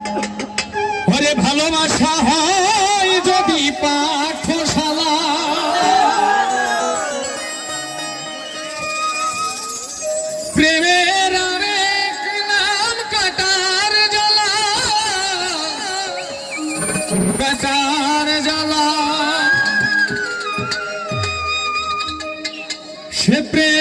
ওরে ভালোবাসা হয় যদি পাঠশালা। প্রেমের আরেক নাম কাটার জ্বালা। কাটার জ্বালা। সে প্রেম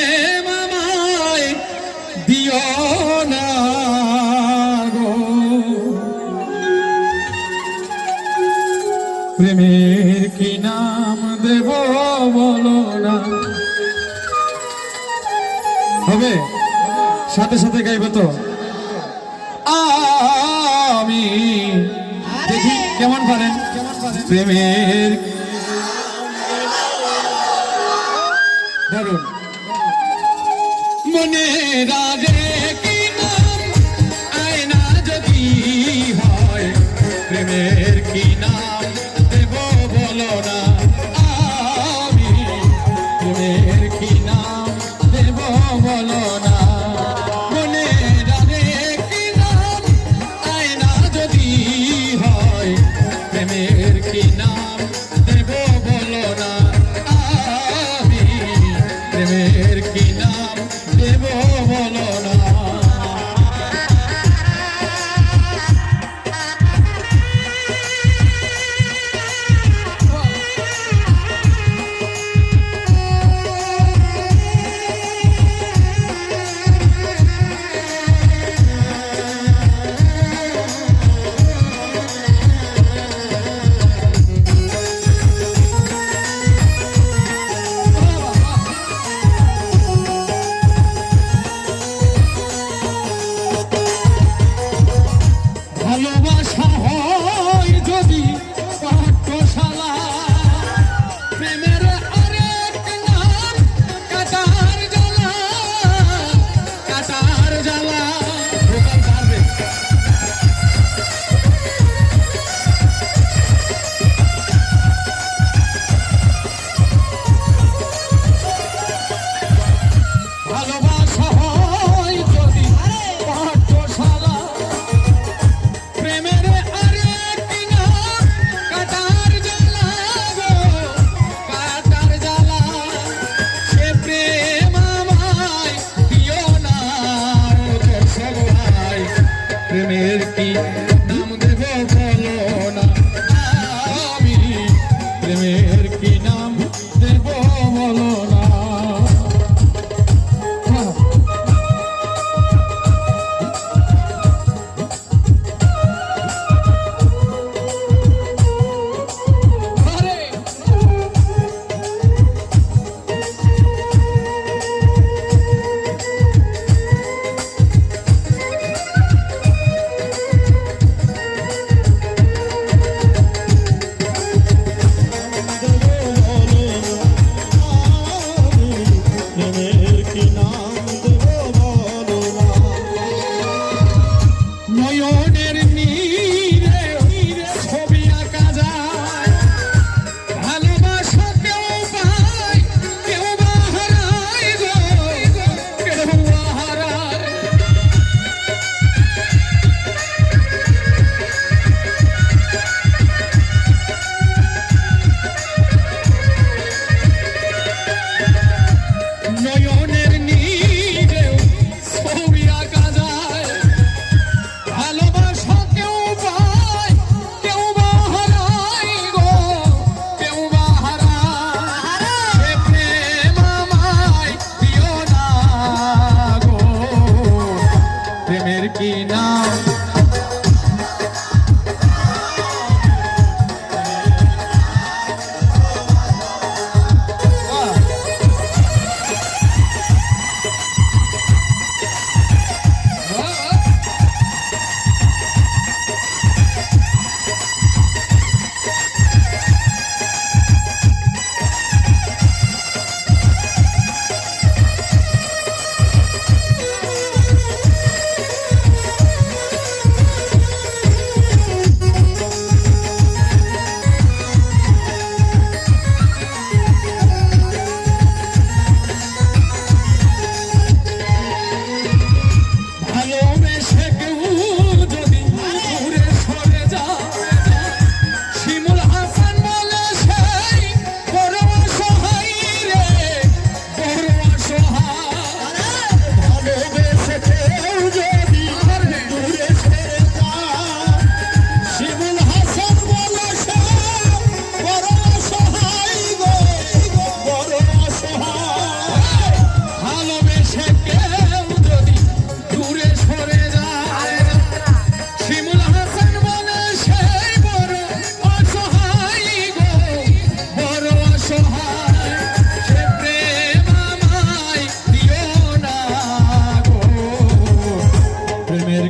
দেব বলো না। হবে? সাথে সাথে গাইবে তো? আমি দেখি কেমন পারেন? প্রেমের দারুণ মনে রাজে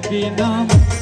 Be Vietnam.